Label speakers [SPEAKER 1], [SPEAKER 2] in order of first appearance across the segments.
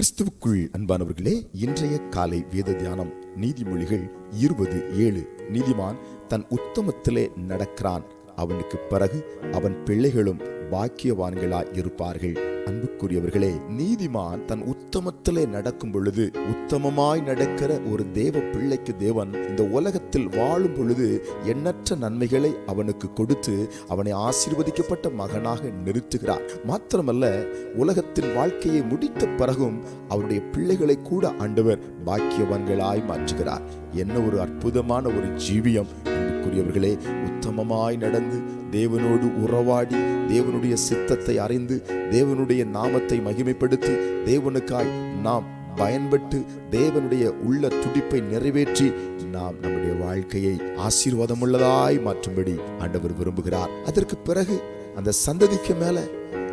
[SPEAKER 1] கிறிஸ்துவுக்குள் அன்பானவர்களே இன்றைய காலை வேத தியானம் நீதிமொழிகள் இருபது ஏழு. நீதிமான் தன் உத்தமத்திலே நடக்கிறான். அவனுக்கு பிறகு அவன் பிள்ளைகளும் பாக்கியவான்களாய் இருப்பார்கள். அன்புக்குரியவர்களே நீதிமான் தன் உத்தமத்திலே நடக்கும் பொழுது உத்தமமாய் நடக்கிற ஒரு தேவ பிள்ளைக்கு தேவன் இந்த உலகத்தில் வாழும் பொழுது எண்ணற்ற நன்மைகளை அவனுக்கு கொடுத்து அவனை ஆசீர்வதிக்கப்பட்ட மகனாக நிறுத்துகிறார். மாத்திரமல்ல உலகத்தின் வாழ்க்கையை முடித்த பிறகும் அவருடைய பிள்ளைகளை கூட ஆண்டவர் பாக்கியவான்களாய் மாற்றுகிறார். என்ன ஒரு அற்புதமான ஒரு ஜீவியம் அன்புக்குரியவர்களே உத்தமமாய் நடந்து தேவனோடு உறவாடி தேவனுடைய சித்தத்தை அறிந்து தேவனுடைய நாமத்தை மகிமைப்படுத்தி தேவனுக்காய் நாம் பயன்பட்டு தேவனுடைய உள்ள துடிப்பை நிறைவேற்றி நாம் நம்முடைய வாழ்க்கையை ஆசீர்வாதமுள்ளதாய் மாற்றும்படி ஆண்டவர் விரும்புகிறார். அதற்கு பிறகு அந்த சந்ததிக்கு மேல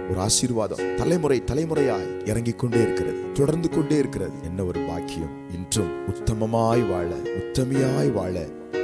[SPEAKER 1] ஒரு ஆசீர்வாதம் தலைமுறை தலைமுறையாய் இறங்கிக் கொண்டே இருக்கிறது தொடர்ந்து கொண்டே இருக்கிறது. என்ன ஒரு பாக்கியம்? இன்றும் உத்தமமாய் வாழ உத்தமியாய் வாழ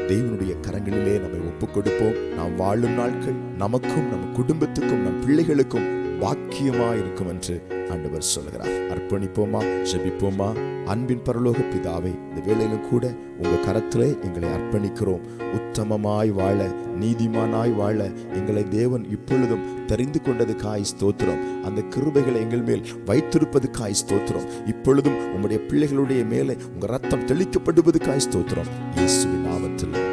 [SPEAKER 1] தேவனுடைய கரங்களிலே நம்மை ஒப்புக் கொடுப்போம் நாம் வாழும் நாட்கள் நமக்கும் நம் குடும்பத்துக்கும் நம் பிள்ளைகளுக்கும் பாக்கியமா இருக்கும் என்று ஆண்டவர் சொல்கிறார் அர்ப்பணிப்போமா? ஜெபிப்போமா? அன்பின் பரலோக பிதாவை இந்த வேலையிலும் கூட உங்க கரத்திலே எங்களை அர்ப்பணிக்கிறோம். உத்தமமாய் வாழ நீதிமானாய் வாழ எங்களை தேவன் இப்பொழுதும் தெரிந்து கொண்டதுக்காய் ஸ்தோத்திரம். அந்த கிருபைகளை எங்கள் மேல் வைத்திருப்பதுக்காய் ஸ்தோத்திரம். இப்பொழுதும் உங்களுடைய பிள்ளைகளுடைய மேலே உங்க ரத்தம் தெளிக்கப்படுவதுக்காய் ஸ்தோத்திரம். இயேசுவின் Switzerland.